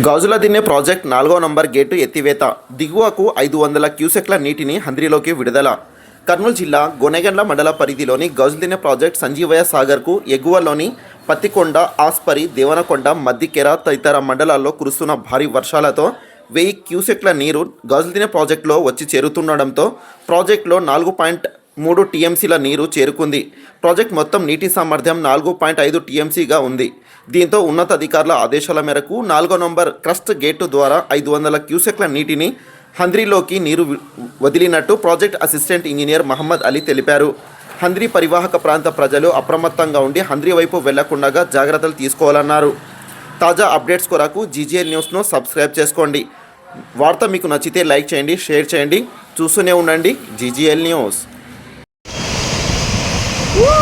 గాజుల Dinne project నాలుగో number gate ఎత్తివేత. దిగువకు ఐదు వందల క్యూసెక్ల నీటిని హంద్రిలోకి విడుదల. కర్నూలు జిల్లా గొనెగండ్ల మండల పరిధిలోని గాజులదిన్నె ప్రాజెక్ట్ సంజీవయ్య సాగర్కు ఎగువలోని పత్తికొండ ఆస్పరి దేవనకొండ మద్దికెర తదితర మండలాల్లో కురుస్తున్న భారీ వర్షాలతో వెయ్యి క్యూసెక్ల నీరు గాజులదిన్నె ప్రాజెక్టులో వచ్చి చేరుతుండడంతో ప్రాజెక్టులో నాలుగు పాయింట్ మూడు టీఎంసీల నీరు చేరుకుంది. ప్రాజెక్ట్ మొత్తం నీటి సామర్థ్యం నాలుగు పాయింట్ ఐదు టీఎంసీగా ఉంది. దీంతో ఉన్నతాధికారుల ఆదేశాల మేరకు నాలుగో నంబర్ క్రస్ట్ గేటు ద్వారా ఐదు వందల క్యూసెక్ల నీటిని హంద్రీలోకి నీరు వదిలినట్టు project assistant engineer Mohammed Ali తెలిపారు. హంద్రీ పరివాహక ప్రాంత ప్రజలు అప్రమత్తంగా ఉండి హంద్రీ వైపు వెళ్ళకుండా జాగ్రత్తలు తీసుకోవాలన్నారు. తాజా అప్డేట్స్ కొరకు జీజీఎల్ న్యూస్ను సబ్స్క్రైబ్ చేసుకోండి. వార్త మీకు నచ్చితే లైక్ చేయండి షేర్ చేయండి. చూస్తూనే ఉండండి జీజీఎల్ న్యూస్. Woo!